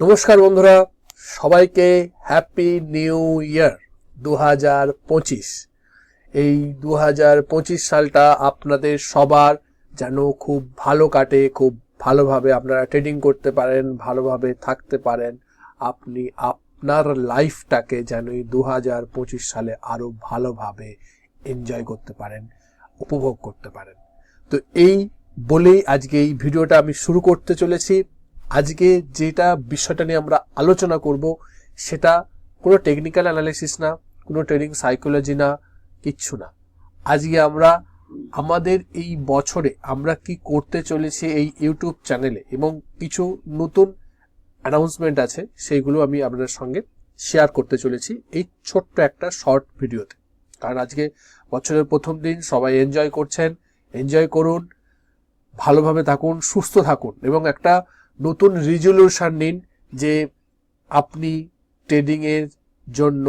নমস্কার বন্ধুরা, সবাইকে হ্যাপি নিউ ইয়ার দু হাজার পঁচিশ। এই দু হাজার পঁচিশ সালটা আপনাদের সবার যেন খুব ভালো কাটে, খুব ভালোভাবে আপনারা ট্রেডিং করতে পারেন, ভালোভাবে থাকতে পারেন। আপনি আপনার লাইফটাকে যেন এই দু হাজার পঁচিশ সালে আরও ভালোভাবে এনজয় করতে পারেন, উপভোগ করতে পারেন। তো এই বলেই আজকে এই ভিডিওটা আমি শুরু করতে চলেছি। আজকে যেটা বিষয়টা নিয়ে আমরা আলোচনা করব, সেটা কোনো টেকনিক্যাল অ্যানালিসিস না, কোনো ট্রেনিং সাইকোলজি না, কিচ্ছু না। আজকে আমরা, আমাদের এই বছরে আমরা কি করতে চলেছি এই ইউটিউব চ্যানেলে এবং কিছু নতুন অ্যানাউন্সমেন্ট আছে, সেইগুলো আমি আপনাদের সঙ্গে শেয়ার করতে চলেছি এই ছোট্ট একটা শর্ট ভিডিওতে কারণ আজকে বছরের প্রথম দিন, সবাই এনজয় করছেন এনজয় করুন, ভালোভাবে থাকুন, সুস্থ থাকুন এবং একটা নতুন রিজলিউশন নিন যে আপনি ট্রেডিংয়ের জন্য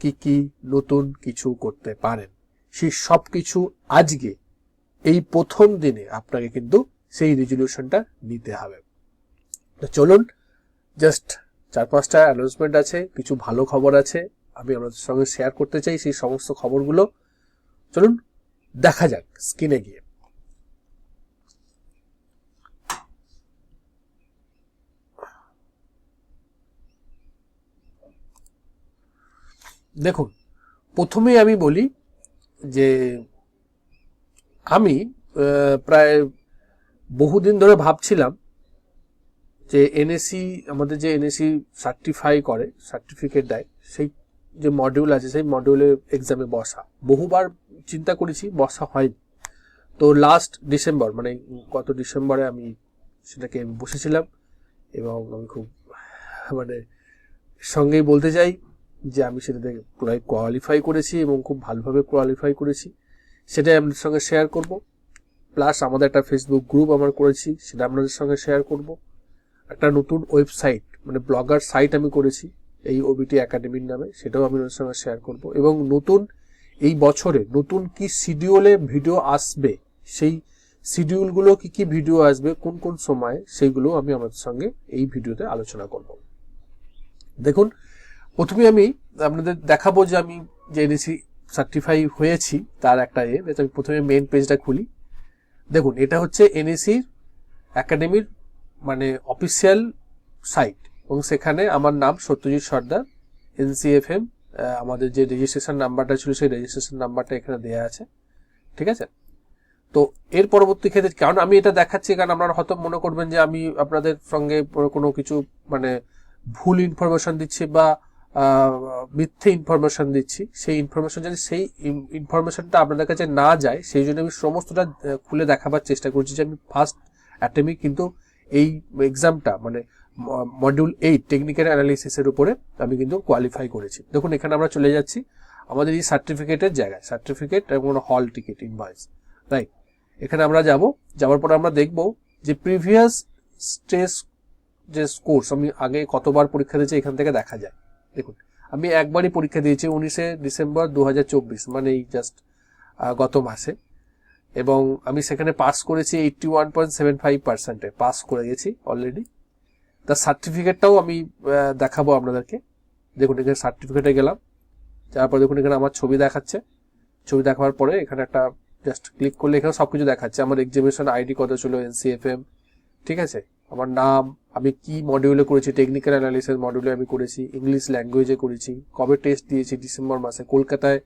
কি কি নতুন কিছু করতে পারেন। সেই সব কিছু আজকে, এই প্রথম দিনে আপনাকে কিন্তু সেই রেজলিউশনটা নিতে হবে। তো চলুন জাস্ট চার পাঁচটা অ্যানাউন্সমেন্ট আছে, কিছু ভালো খবর আছে, আমি আপনাদের সঙ্গে শেয়ার করতে চাই সেই সমস্ত খবরগুলো। চলুন, দেখা যাক স্ক্রিনে গিয়ে। দেখুন, প্রথমেই আমি বলি যে আমি প্রায় বহুদিন ধরে ভাবছিলাম যে এনএসি আমাদের যে এনএসি সার্টিফাই করে সার্টিফিকেট দেয়, সেই যে মডিউল আছে, সেই মডিউলে এক্সামে বসা। বহুবার চিন্তা করেছি, বসা হয়নি। তো লাস্ট ডিসেম্বর মানে গত ডিসেম্বরে আমি সেটাকে বসেছিলাম এবং আমি খুব মানে সঙ্গেই বলতে চাই যে আমি সেটাতে কোয়ালিফাই করেছি এবং খুব ভালোভাবে কোয়ালিফাই করেছি, সেটাই আপনাদের সঙ্গে শেয়ার করব। প্লাস আমাদের একটা ফেসবুক গ্রুপ আমার করেছি, সেটা আপনাদের সঙ্গে শেয়ার করব। একটা নতুন ওয়েবসাইট মানে ব্লগার সাইট আমি করেছি, এই ওবিটি একাডেমির নামে, সেটাও আমি ওদের সঙ্গে শেয়ার করব। এবং নতুন এই বছরে নতুন কি শিডিউলে ভিডিও আসবে, সেই শিডিউলগুলো কি কি ভিডিও আসবে, কোন কোন সময়ে সেইগুলো আমি আমাদের সঙ্গে এই ভিডিওতে আলোচনা করব। দেখুন প্রথমে আমি আপনাদের দেখাবো যে আমি যে এনএসি সার্টিফাই হয়েছি, তার একটা এ আমি প্রথমে মেন পেজটা খুলি। দেখুন, এটা হচ্ছে এনএসির একাডেমির মানে অফিসিয়াল সাইট এবং সেখানে আমার নাম সত্যজিৎ সর্দার এনসিএফএম আমাদের যে রেজিস্ট্রেশন নাম্বারটা ছিল, সেই রেজিস্ট্রেশন নাম্বারটা এখানে দেওয়া আছে। ঠিক আছে? তো এর পরবর্তী ক্ষেত্রে, কারণ আমি এটা দেখাচ্ছি, কারণ আপনারা হয়তো মনে করবেন যে আমি আপনাদের সঙ্গে কোনো কিছু মানে ভুল ইনফরমেশন দিচ্ছি বা মিথ্যে ইনফরমেশন দিচ্ছি। সেই ইনফরমেশন যদি সেই ইনফরমেশনটা আপনাদের কাছে না যায়, সেই জন্য আমি সমস্তটা খুলে দেখাবার চেষ্টা করছি যে আমি ফার্স্ট অ্যাটেমে কিন্তু এই এক্সামটা মানে মডিউল এইট টেকনিক্যাল অ্যানালিসিসের উপরে আমি কিন্তু কোয়ালিফাই করেছি। দেখুন, এখানে আমরা চলে যাচ্ছি আমাদের এই সার্টিফিকেটের জায়গায় সার্টিফিকেট এবং হল টিকিট ইনভয়েস রাইট এখানে আমরা যাব, যাওয়ার পর আমরা দেখব যে প্রিভিয়াস স্টেজ যে কোর্স আমি আগে কতবার পরীক্ষা দিয়েছি, এখান থেকে দেখা যায়। দেখুন, আমি একবারই পরীক্ষা দিয়েছি উনিশে ডিসেম্বর দুহাজার চব্বিশ মানে এই জাস্ট গত মাসে। এবং আমি সেখানে পাস করেছি eighty one point seven five পার্সেন্টে পাস করে গেছি অলরেডি তার সার্টিফিকেটটাও আমি দেখাবো আপনাদেরকে। দেখুন, এখানে সার্টিফিকেটে গেলাম। তারপর দেখুন, এখানে আমার ছবি দেখাচ্ছে। ছবি দেখাবার পরে এখানে একটা জাস্ট ক্লিক করলে এখানে সব কিছু দেখাচ্ছে। আমার এক্সিবিশন আইডি কত ছিল এনসিএফএম ঠিক আছে? আমার নাম, আমি কি মডিউলে করেছি টেকনিক্যাল অ্যানালিসিস মডিউলে আমি করেছি ইংলিশ ল্যাঙ্গুয়েজে করেছি, কবে টেস্ট দিয়েছি ডিসেম্বর মাসে, কলকাতায়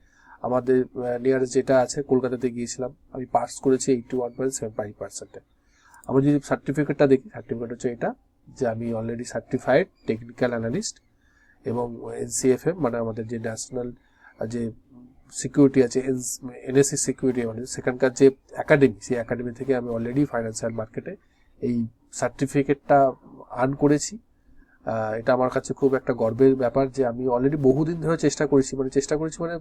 আমাদের নিয়ারেস্ট যেটা আছে, কলকাতাতে গিয়েছিলাম, আমি পাস করেছি eighty one point seven five পার্সেন্টে আমরা যদি সার্টিফিকেটটা দেখি সার্টিফিকেট হচ্ছে এটা, যে আমি অলরেডি সার্টিফাইড টেকনিক্যাল অ্যানালিস্ট এবং এনসিএফএম মানে আমাদের যে ন্যাশনাল যে সিকিউরিটি আছে এনএসসি সিকিউরিটি মানে সেখানকার যে একাডেমি সেই একাডেমি থেকে আমি অলরেডি ফাইন্যান্সিয়াল মার্কেটে এই সার্টিফিকেটটা আর্ন করেছি। এটা আমার কাছে খুব একটা গর্বের ব্যাপার যে আমি অলরেডি বহুদিন ধরে চেষ্টা করেছি মানে চেষ্টা করেছি মানে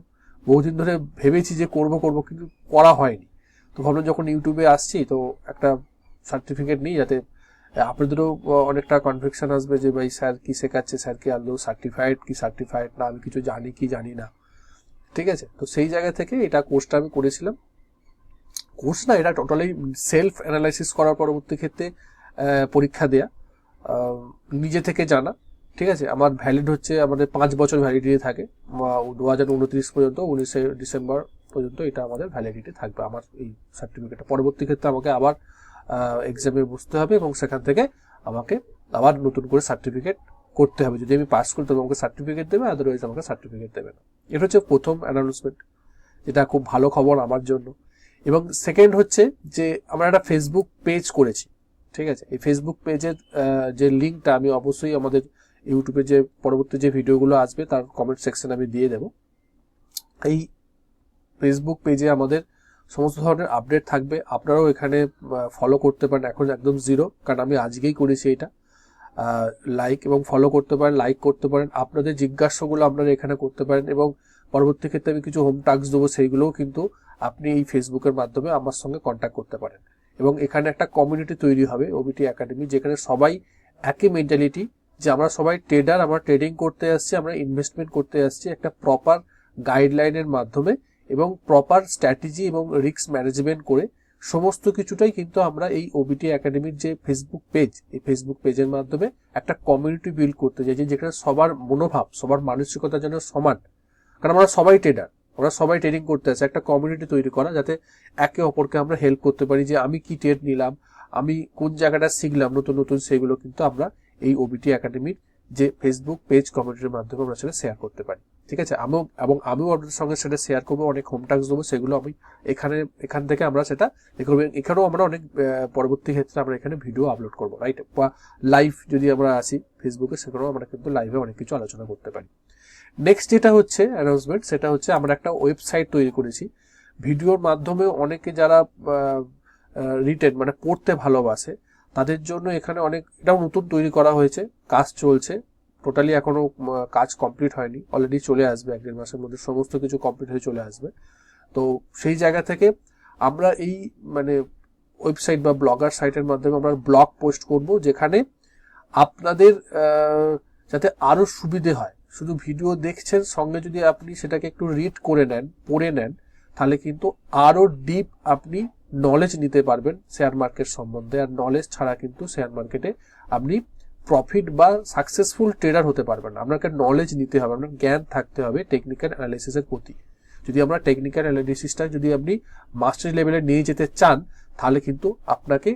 বহুদিন ধরে ভেবেছি যে করব করব, কিন্তু করা হয়নি। তো ভাবলাম যখন ইউটিউবে আসছি, তো একটা সার্টিফিকেট নিই যাতে আপনাদেরও অনেকটা কনফিউশন আসবে যে ভাই স্যার কি শেখাচ্ছে, স্যার কি আদৌ সার্টিফাইড কি সার্টিফাইড না আমি কিছু জানি, কি জানি না। ঠিক আছে? তো সেই জায়গা থেকে এটা কোর্সটা আমি করেছিলাম। কোর্স না, এটা টোটালি সেলফ অ্যানালাইসিস করার পরবর্তী ক্ষেত্রে পরীক্ষা দেয়া। নিজে থেকে জানা, ঠিক আছে? আমার ভ্যালিড হচ্ছে, আমাদের পাঁচ বছর ভ্যালিডিটি থাকে। দু হাজার উনত্রিশ পর্যন্ত, উনিশে ডিসেম্বর পর্যন্ত এটা আমাদের ভ্যালিডিটি থাকবে, আমার এই সার্টিফিকেটটা পরবর্তী ক্ষেত্রে আমাকে আবার এক্সামে বসতে হবে এবং সেখান থেকে আমাকে আবার নতুন করে সার্টিফিকেট করতে হবে। যদি আমি পাস করি, তবে আমাকে সার্টিফিকেট দেবে আদারওয়াইজ আমাকে সার্টিফিকেট দেবে না। এটা হচ্ছে প্রথম অ্যানাউন্সমেন্ট যেটা খুব ভালো খবর আমার জন্য। এবং সেকেন্ড হচ্ছে যে, আমরা একটা ফেসবুক পেজ করেছি। ঠিক আছে? এই ফেসবুক পেজের যে লিঙ্কটা আমি অবশ্যই আমাদের ইউটিউবে যে পরবর্তী যে ভিডিওগুলো আসবে, তার কমেন্ট সেকশন আমি দিয়ে দেবো। এই ফেসবুক পেজে আমাদের সমস্ত ধরনের আপডেট থাকবে। আপনারাও এখানে ফলো করতে পারেন, এখন একদম জিরো কারণ আমি আজকেই করেছি এটা। লাইক এবং ফলো করতে পারেন লাইক করতে পারেন। আপনাদের জিজ্ঞাসাগুলো আপনারা এখানে করতে পারেন এবং পরবর্তী ক্ষেত্রে আমি কিছু হোম টাস্ক দেবো, সেইগুলোও কিন্তু আপনি এই ফেসবুকের মাধ্যমে আমার সঙ্গে কন্ট্যাক্ট করতে পারেন। এবং এখানে একটা কমিউনিটি তৈরি হবে ওবিটি একাডেমি যেখানে সবাই একই মেন্টালিটি যে আমরা সবাই ট্রেডার আমরা ট্রেডিং করতে আসছি, আমরা ইনভেস্টমেন্ট করতে আসছি একটা প্রপার গাইডলাইনের মাধ্যমে এবং প্রপার স্ট্র্যাটেজি এবং রিস্ক ম্যানেজমেন্ট করে সমস্ত কিছুটাই কিন্তু আমরা এই ওবিটি একাডেমির যে ফেসবুক পেজ এই ফেসবুক পেজের মাধ্যমে একটা কমিউনিটি বিল্ড করতে চাইছি, যেখানে সবার মনোভাব, সবার মানসিকতা যেন সমান। কারণ আমরা সবাই ট্রেডার আমরা সবাই ট্রেনিং করতে আছে, একটা কমিউনিটি তৈরি করা যাতে একে অপরকে আমরা হেল্প করতে পারি যে আমি কি টেট নিলাম, আমি কোন জায়গাটা শিখলাম নতুন নতুন সেগুলো কিন্তু আমরা এই ওবিটি একাডেমির যে ফেসবুক পেজ কমিউনিটির মাধ্যমে আমরা সেটা শেয়ার করতে পারি। ঠিক আছে? আমিও, এবং আমিও আপনাদের সঙ্গে সেটা শেয়ার করব, অনেক হোম টাস্ক দেবো, সেগুলো আমি এখানে, এখান থেকে আমরা সেটা এখানেও আমরা অনেক পরবর্তী ক্ষেত্রে আমরা এখানে ভিডিও আপলোড করব রাইট বা লাইভ যদি আমরা আসি ফেসবুকে সেখানেও আমরা কিন্তু লাইভে অনেক কিছু আলোচনা করতে পারি। নেক্সট যেটা হচ্ছে অ্যানাউন্সমেন্ট সেটা হচ্ছে আমরা একটা ওয়েবসাইট তৈরি করেছি। ভিডিওর মাধ্যমে অনেকে যারা রিটেন মানে পড়তে ভালোবাসে, তাদের জন্য এখানে অনেক এটাও নতুন তৈরি করা হয়েছে, কাজ চলছে। টোটালি এখনও কাজ কমপ্লিট হয়নি। অলরেডি চলে আসবে এক দেড় মাসের মধ্যে। সমস্ত কিছু কমপ্লিট হয়ে চলে আসবে। তো সেই জায়গা থেকে আমরা এই মানে ওয়েবসাইট বা ব্লগার সাইটের মাধ্যমে আমরা ব্লগ পোস্ট করব, যেখানে আপনাদের যাতে আরও সুবিধে হয়। শুধু ভিডিও দেখছেন, সঙ্গে যদি আপনি সেটাকে একটু রিড করে নেন, পড়ে নেন, তাহলে কিন্তু আরও ডিপ আপনি নলেজ নিতে পারবেন শেয়ার মার্কেট সম্বন্ধে। আর নলেজ ছাড়া কিন্তু শেয়ার মার্কেটে আপনি প্রফিট বা সাকসেসফুল ট্রেডার হতে পারবেন না। আপনাকে নলেজ নিতে হবে, আপনার জ্ঞান থাকতে হবে টেকনিক্যাল অ্যানালিসিসের প্রতি। যদি আমরা টেকনিক্যাল অ্যানালিসিসটা যদি আপনি মাস্টার লেভেলে নিয়ে যেতে চান, তাহলে কিন্তু আপনাকে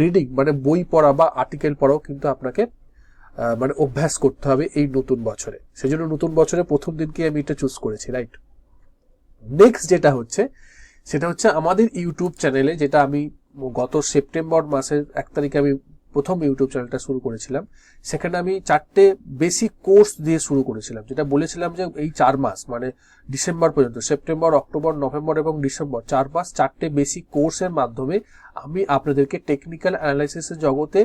রিডিং মানে বই পড়া বা আর্টিকেল পড়াও কিন্তু আপনাকে মানে অভ্যাস করতে হবে এই নতুন বছরে। সেজন্য নতুন বছরে প্রথম দিনকে আমি এটা চুজ করেছি রাইট নেক্সট যেটা হচ্ছে, সেটা হচ্ছে আমাদের ইউটিউব চ্যানেলে যেটা আমি গত সেপ্টেম্বর মাসের এক তারিখে আমি প্রথম ইউটিউব চ্যানেলটা শুরু করেছিলাম। সেখানে আমি চারটে বেসিক কোর্স দিয়ে শুরু করেছিলাম। যেটা বলেছিলাম যে এই চার মাস মানে ডিসেম্বর পর্যন্ত, সেপ্টেম্বর, অক্টোবর, নভেম্বর এবং ডিসেম্বর, চার মাস চারটে বেসিক কোর্সের মাধ্যমে আমি আপনাদেরকে টেকনিক্যাল অ্যানালাইসিসের জগতে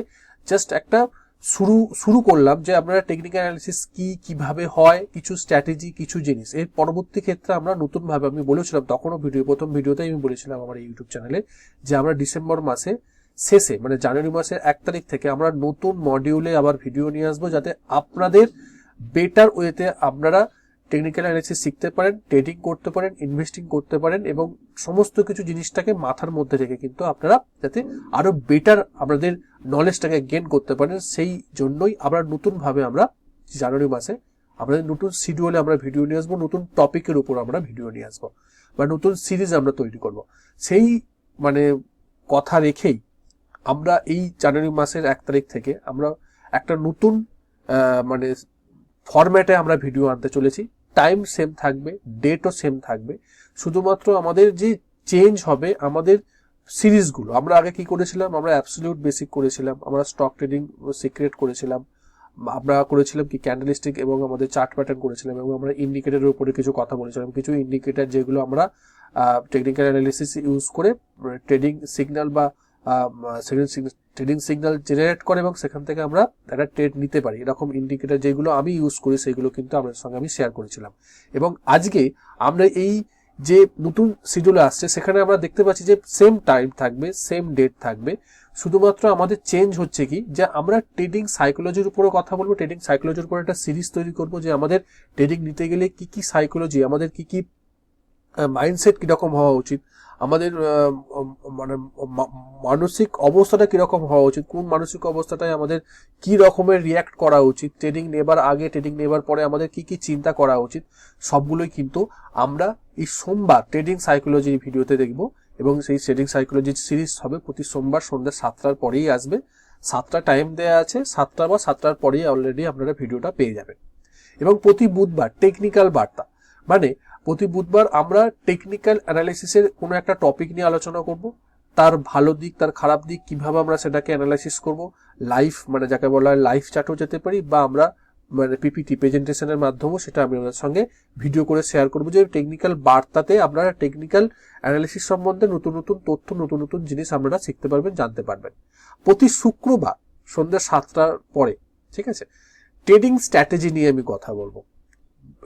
জাস্ট একটা শুরু শুরু করলাম যে আপনারা টেকনিক্যাল অ্যানালিসিস কি, কীভাবে হয়, কিছু স্ট্র্যাটেজি কিছু জিনিস। এর পরবর্তী ক্ষেত্রে আমরা নতুন ভাবে আমি বলেছিলাম তখনও ভিডিও, প্রথম ভিডিওতে আমি বলেছিলাম আমার ইউটিউব চ্যানেলে যে আমরা ডিসেম্বর মাসে শেষে মানে জানুয়ারি মাসের এক তারিখ থেকে আমরা নতুন মডিউলে আবার ভিডিও নিয়ে আসব যাতে আপনাদের বেটার ওয়েতে আপনারা টেকনিক্যাল অ্যানালিসিস শিখতে পারেন ট্রেডিং করতে পারেন ইনভেস্টিং করতে পারেন এবং সমস্ত কিছু জিনিসটাকে মাথার মধ্যে রেখে কিন্তু আপনারা যাতে আরও বেটার আপনাদের নলেজটাকে গেন করতে পারেন। সেই জন্যই আমরা নতুনভাবে আমরা জানুয়ারি মাসে আমাদের নতুন শিডিউলে আমরা ভিডিও নিয়ে আসব, নতুন টপিকের উপর আমরা ভিডিও নিয়ে আসব বা নতুন সিরিজ আমরা তৈরি করব। সেই মানে কথা রেখেই আমরা এই জানুয়ারি মাসের এক তারিখ থেকে আমরা একটা নতুন মানে ফরম্যাটে আমরা ভিডিও আনতে চলেছি। টাইম সেম থাকবে ডেটও সেম থাকবে। শুধুমাত্র আমাদের যে চেঞ্জ হবে, আমাদের সিরিজগুলো। আমরা আগে কি করেছিলাম? আমরা অ্যাবসলিউট বেসিক করেছিলাম, আমরা স্টক ট্রেডিং সিক্রেট করেছিলাম, আমরা করেছিলাম কি ক্যান্ডেলিস্টিক এবং আমাদের চার্ট প্যাটার্ন করেছিলাম এবং আমরা ইন্ডিকেটারের উপরে কিছু কথা বলেছিলাম। কিছু ইন্ডিকেটার যেগুলো আমরা টেকনিক্যাল অ্যানালিসিস ইউজ করে ট্রেডিং সিগন্যাল বা ট্রেডিং সিগন্যাল জেনারেট করে এবং সেখান থেকে আমরা একটা ট্রেড নিতে পারি। এরকম ইন্ডিকেটার যেগুলো আমি ইউজ করি, সেগুলো কিন্তু আপনাদের সঙ্গে আমি শেয়ার করেছিলাম। এবং আজকে আমরা এই যে নতুন শিডিউল আসছে, সেখানে আমরা দেখতে পাচ্ছি যে সেম টাইম থাকবে সেম ডেট থাকবে। শুধুমাত্র আমাদের চেঞ্জ হচ্ছে কি, যে আমরা ট্রেডিং সাইকোলজির উপরে কথা বলব। ট্রেডিং সাইকোলজির উপর একটা সিরিজ তৈরি করব যে আমাদের ট্রেডিং নিতে গেলে কি কি সাইকোলজি আমাদের কি কি মাইন্ডসেট কীরকম হওয়া উচিত? আমাদের মানে মানসিক অবস্থাটা কীরকম হওয়া উচিত? কোন মানসিক অবস্থাটায় আমাদের কি রকমের রিয়াক্ট করা উচিত? ট্রেডিং নেবার আগে ট্রেডিং নেবার পরে আমাদের কি কি চিন্তা করা উচিত? সবগুলোই কিন্তু আমরা এই সোমবার ট্রেডিং সাইকোলজির ভিডিওতে দেখব এবং সেই ট্রেডিং সাইকোলজি সিরিজ হবে প্রতি সোমবার সন্ধ্যা সাতটার পরেই আসবে। সাতটা টাইম দেওয়া আছে, সাতটা বা সাতটার পরেই অলরেডি আপনারা ভিডিওটা পেয়ে যাবেন। এবং প্রতি বুধবার টেকনিক্যাল বার্তা মানে প্রতি বুধবার আমরা টেকনিক্যাল অ্যানালাইসিসের কোনো একটা টপিক নিয়ে আলোচনা করব। তার ভালো দিক, তার খারাপ দিক, কীভাবে আমরা সেটাকে অ্যানালাইসিস করব। লাইফ মানে যাকে বলা হয় লাইফ চার্টও যেতে পারি বা আমরা মানে পিপিটি প্রেজেন্টেশনের মাধ্যমেও সেটা আমি আপনাদের সঙ্গে ভিডিও করে শেয়ার করব যে টেকনিক্যাল বার্তাতে আপনারা টেকনিক্যাল অ্যানালিসিস সম্বন্ধে নতুন নতুন তথ্য, নতুন নতুন জিনিস আপনারা শিখতে পারবেন, জানতে পারবেন। প্রতি শুক্রবার সন্ধ্যা সাতটার পরে, ঠিক আছে? ট্রেডিং স্ট্র্যাটেজি নিয়ে আমি কথা বলব।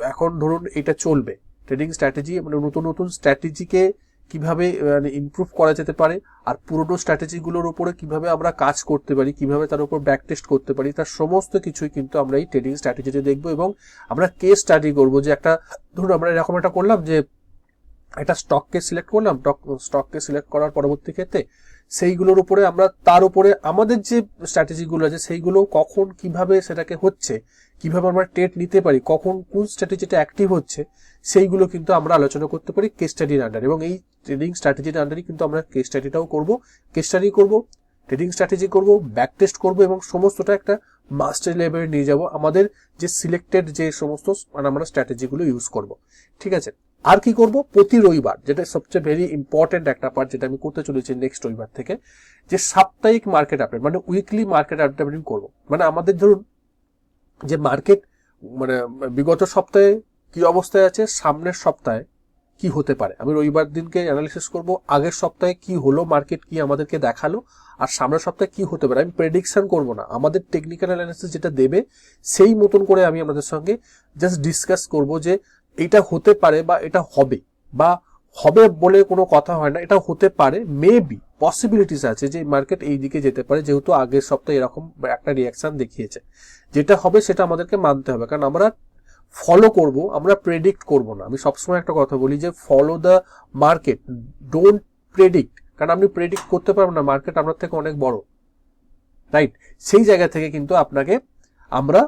এখন ধরুন এটা চলবে। ট্রেডিং স্ট্র্যাটেজি মানে নতুন নতুন স্ট্র্যাটেজিকে কীভাবে মানে ইমপ্রুভ করা যেতে পারে, আর পুরনো স্ট্র্যাটেজিগুলোর উপরে কীভাবে আমরা কাজ করতে পারি, কীভাবে তার উপর ব্যাক টেস্ট করতে পারি, তার সমস্ত কিছুই কিন্তু আমরা এই ট্রেডিং স্ট্র্যাটেজিতে দেখব এবং আমরা কেস স্টাডি করব যে একটা, ধরুন আমরা এরকম একটা করলাম যে একটা স্টককে সিলেক্ট করলাম স্টককে সিলেক্ট করার পরবর্তী ক্ষেত্রে সেইগুলোর উপরে আমরা, তার উপরে আমাদের যে স্ট্র্যাটেজিগুলো আছে সেইগুলো কখন কীভাবে সেটাকে হচ্ছে কীভাবে আমরা টেট নিতে পারি, কখন কোন স্ট্র্যাটেজিটা অ্যাক্টিভ হচ্ছে, সেইগুলো কিন্তু আমরা আলোচনা করতে পারি কেস স্টাডির আন্ডার এবং এই ট্রেডিং স্ট্র্যাটেজির আন্ডারই কিন্তু আমরা কেস স্টাডিটাও করব। কেস স্টাডি করব ট্রেডিং স্ট্র্যাটেজি করব ব্যাক টেস্ট করব এবং সমস্তটা একটা মাস্টার লেভেলে নিয়ে যাব। আমাদের যে সিলেক্টেড যে সমস্ত মানে আমরা স্ট্র্যাটেজিগুলো ইউজ করব। ঠিক আছে? আর কি করব? প্রতি রবিবার, যেটা সবচেয়ে ভেরি ইম্পর্টেন্ট একটা পার্ট যেটা আমি করতে চলেছি নেক্সট রবিবার থেকে, যে সাপ্তাহিক মার্কেট আপডেট মানে উইকলি মার্কেট আপডেট করব। মানে আমাদের ধরুন যে মার্কেট মানে বিগত সপ্তাহে কি অবস্থায় আছে, সামনের সপ্তাহে কি হতে পারে? আমি রবিবার দিনকে অ্যানালিসিস করব, আগের সপ্তাহে কি হলো মার্কেট কি আমাদেরকে দেখাল, আর সামনের সপ্তাহে কি হতে পারে? আমি প্রেডিকশন করব না। আমাদের টেকনিক্যাল অ্যানালিসিস যেটা দেবে, সেই মতন করে আমি আপনাদের সঙ্গে জাস্ট ডিসকাস করব যে এটা হতে পারে বা এটা হবে, বা হবে বলে কোনো কথা হয় না, এটা হতে পারে মেবি পসিবিলিটিস আছে যে মার্কেট এই দিকে যেতে পারে, যেহেতু আগের সপ্তাহে এরকম একটা রিয়াকশন দেখিয়েছে। যেটা হবে সেটা আমাদেরকে মানতে হবে, কারণ আমরা ফলো করব, আমরা প্রেডিক্ট করব না। আমি সবসময় একটা কথা বলি যে follow the market don't predict কারণ আপনি প্রেডিক্ট করতে পারবেন না মার্কেট আপনার থেকে অনেক বড়। রাইট সেই জায়গা থেকে কিন্তু আপনাকে আমরা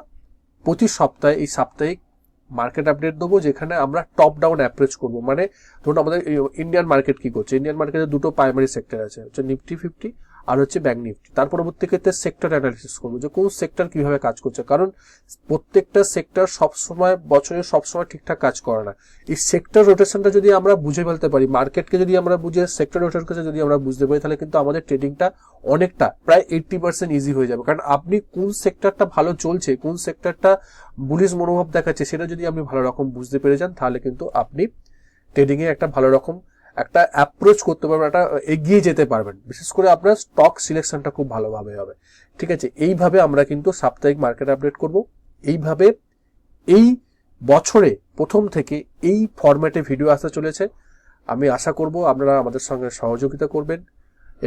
প্রতি সপ্তাহে, এই সাপ্তাহিক মার্কেট আপডেট দেবো, যেখানে আমরা টপ ডাউন অ্যাপ্রোচ করব। মানে ধরুন আমাদের ইন্ডিয়ান মার্কেট কি করছে? ইন্ডিয়ান মার্কেটে দুটো প্রাইমারি সেক্টর আছে, হচ্ছে নিফটি ফিফটি আর হচ্ছে ব্যাংক নিফটি তার পরবর্তী ক্ষেত্রে সেক্টর অ্যানালিসিস করব যে কোন সেক্টর কীভাবে কাজ করছে। কারণ প্রত্যেকটা সেক্টর সবসময় বছরে সবসময় ঠিকঠাক কাজ করে না। এই সেক্টর রোটেশনটা যদি আমরা বুঝে ফেলতে পারি মার্কেটকে যদি আমরা বুঝে সেক্টর রোটেশনকে যদি আমরা বুঝতে পারি, তাহলে কিন্তু আমাদের ট্রেডিংটা অনেকটা প্রায় এইটটি পার্সেন্ট ইজি হয়ে যাবে। কারণ আপনি কোন সেক্টরটা ভালো চলছে, কোন সেক্টরটা বুলিশ মনোভাব দেখাচ্ছে, সেটা যদি আপনি ভালো রকম বুঝতে পেরে যান, তাহলে কিন্তু আপনি ট্রেডিংয়ে একটা ভালো রকম একটা অ্যাপ্রোচ করতে পারবেন, একটা এগিয়ে যেতে পারবেন। বিশেষ করে আপনার স্টক সিলেকশনটা খুব ভালোভাবে হবে। ঠিক আছে? এইভাবে আমরা কিন্তু সাপ্তাহিক মার্কেট আপডেট করব। এইভাবে এই বছরে প্রথম থেকে এই ফরম্যাটে ভিডিও আসতে চলেছে। আমি আশা করব আপনারা আমাদের সঙ্গে সহযোগিতা করবেন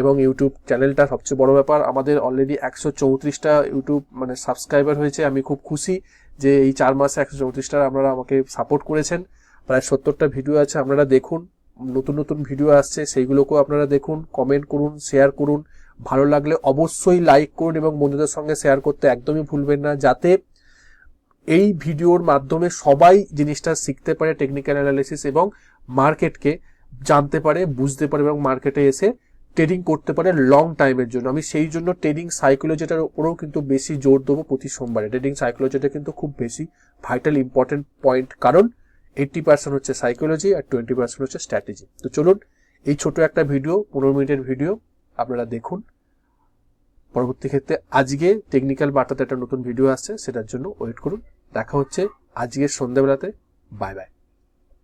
এবং ইউটিউব চ্যানেলটা সবচেয়ে বড় ব্যাপার, আমাদের অলরেডি একশো চৌত্রিশটা ইউটিউব মানে সাবস্ক্রাইবার হয়েছে। আমি খুব খুশি যে এই চার মাসে একশো চৌত্রিশটা আপনারা আমাকে সাপোর্ট করেছেন। প্রায় সত্তরটা ভিডিও আছে, আপনারা দেখুন। নতুন নতুন ভিডিও আসছে, সেইগুলোকেও আপনারা দেখুন কমেন্ট করুন শেয়ার করুন। ভালো লাগলে অবশ্যই লাইক করুন এবং বন্ধুদের সঙ্গে শেয়ার করতে একদমই ভুলবেন না, যাতে এই ভিডিওর মাধ্যমে সবাই জিনিসটা শিখতে পারে টেকনিক্যাল অ্যানালিসিস এবং মার্কেটকে জানতে পারে, বুঝতে পারে এবং মার্কেটে এসে ট্রেডিং করতে পারে লং টাইমের জন্য। আমি সেই জন্য ট্রেডিং সাইকোলজিটার উপরেও কিন্তু বেশি জোর দেবো প্রতি সোমবারে। ট্রেডিং সাইকোলজিটা কিন্তু খুব বেশি ভাইটাল ইম্পর্টেন্ট পয়েন্ট কারণ এইটটি পার্সেন্ট হচ্ছে সাইকোলজি আর টোয়েন্টি পার্সেন্ট হচ্ছে স্ট্র্যাটেজি তো চলুন, এই ছোট একটা ভিডিও পনেরো মিনিটের ভিডিও আপনারা দেখুন। পরবর্তী ক্ষেত্রে আজকে টেকনিক্যাল বার্তাতে একটা নতুন ভিডিও আসছে, সেটার জন্য ওয়েট করুন। দেখা হচ্ছে আজকের সন্ধ্যাবেলাতে। Bye bye